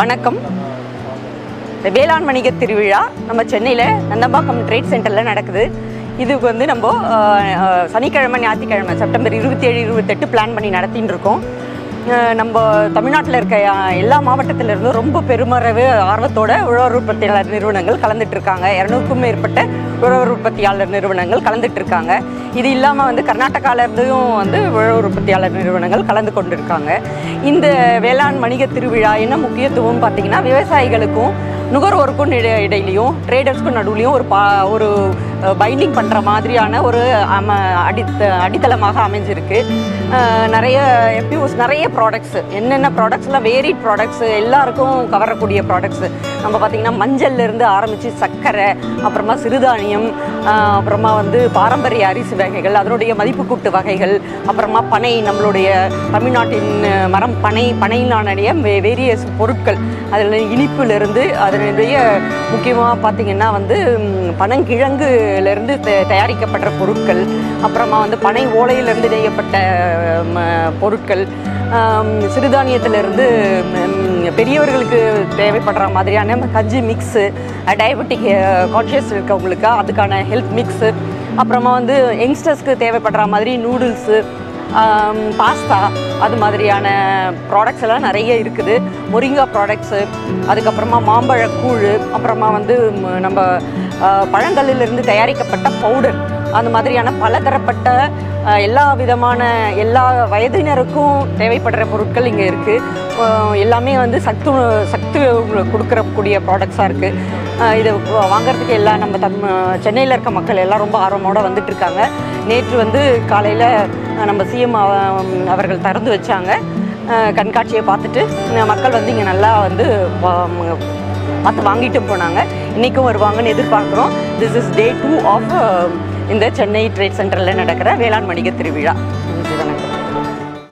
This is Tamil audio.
வணக்கம். இந்த வேளாண் வணிக திருவிழா நம்ம சென்னையில் நந்தம்பாக்கம் ட்ரேட் சென்டரில் நடக்குது. இதுக்கு வந்து நம்ம சனிக்கிழமை ஞாயிற்றுக்கிழமை செப்டம்பர் இருபத்தி ஏழு இருபத்தெட்டு பிளான் பண்ணி நடத்தின்னு இருக்கோம். நம்ம தமிழ்நாட்டில் இருக்க எல்லா மாவட்டத்திலிருந்தும் ரொம்ப பெருமளவு ஆர்வத்தோட உழவர் உற்பத்தியாளர் நிறுவனங்கள் கலந்துட்டு இருக்காங்க இரநூறுக்கும் மேற்பட்ட உழவர் உற்பத்தியாளர் நிறுவனங்கள் கலந்துட்டு இருக்காங்க இது இல்லாமல் வந்து கர்நாடகாலருந்தும் வந்து உழவர் உற்பத்தியாளர் நிறுவனங்கள் கலந்து கொண்டிருக்காங்க. இந்த வேளாண் வணிக திருவிழா என்ன முக்கியத்துவம் பார்த்தீங்கன்னா விவசாயிகளுக்கும் நுகர்வோருக்கும் இட இடையிலையும் ட்ரேடர்ஸ்க்கும் நடுவுலையும் ஒரு பா ஒரு பைண்டிங் பண்ணுற மாதிரியான ஒரு அம அடித்த அடித்தளமாக அமைஞ்சிருக்கு. நிறைய எஃப்யூஸ் நிறைய ப்ராடக்ட்ஸ் என்னென்ன ப்ராடக்ட்ஸ்லாம் வேரிட் ப்ராடக்ட்ஸ் எல்லாருக்கும் கவரக்கூடிய ப்ராடக்ட்ஸ் நம்ம பார்த்திங்கன்னா மஞ்சள்லேருந்து ஆரம்பித்து சர்க்கரை அப்புறமா சிறுதானியம் அப்புறமா வந்து பாரம்பரிய அரிசி வகைகள் அதனுடைய மதிப்பு கூட்டு வகைகள் அப்புறமா பனை நம்மளுடைய தமிழ்நாட்டின் மரம் பனை பனையிலானுடைய வேரியஸ் பொருட்கள். அதில் இனிப்புலேருந்து அதனுடைய முக்கியமாக பார்த்திங்கன்னா வந்து பனங்கிழங்கு இருந்து தயாரிக்கப்படுற பொருட்கள் அப்புறமா வந்து பனை ஓலையிலேருந்து நெய்யப்பட்ட ம, பொருட்கள் சிறுதானியத்திலிருந்து பெரியவர்களுக்கு தேவைப்படுற மாதிரியான கஞ்சி மிக்ஸு டயபெட்டிக் கான்ஷியஸ் இருக்கவங்களுக்கு அதுக்கான ஹெல்த் மிக்ஸு அப்புறமா வந்து யங்ஸ்டர்ஸ்க்கு தேவைப்படுற மாதிரி நூடுல்ஸு பாஸ்தா அது மாதிரியான ப்ராடக்ட்ஸ் எல்லாம் நிறைய இருக்குது. மொரிங்கா ப்ராடக்ட்ஸு அதுக்கப்புறமா மாம்பழ கூழ் அப்புறமா வந்து நம்ம பழங்களிலிருந்து தயாரிக்கப்பட்ட பவுடர் அந்த மாதிரியான பலதரப்பட்ட எல்லா விதமான எல்லா வயதினருக்கும் தேவைப்படுற பொருட்கள் இங்கே இருக்குது எல்லாமே வந்து சத்து சத்து கொடுக்கறக்கூடிய ப்ராடக்ட்ஸாக இருக்குது இது வாங்குறதுக்கு எல்லாம் நம்ம தம் சென்னையில் இருக்க மக்கள் எல்லாம் ரொம்ப ஆர்வமோடு வந்துட்டுருக்காங்க நேற்று வந்து காலையில் நம்ம சிஎம் அவர்கள் திறந்து வச்சாங்க. கண்காட்சியை பார்த்துட்டு மக்கள் வந்து இங்கே நல்லா வந்து பார்த்து வாங்கிட்டு போனாங்க. இன்றைக்கும் வருவாங்கன்னு எதிர்பார்க்குறோம். This is day two of uh, இந்த சென்னை ட்ரேட் சென்டரில் நடக்கிற வேளாண் வணிக திருவிழா.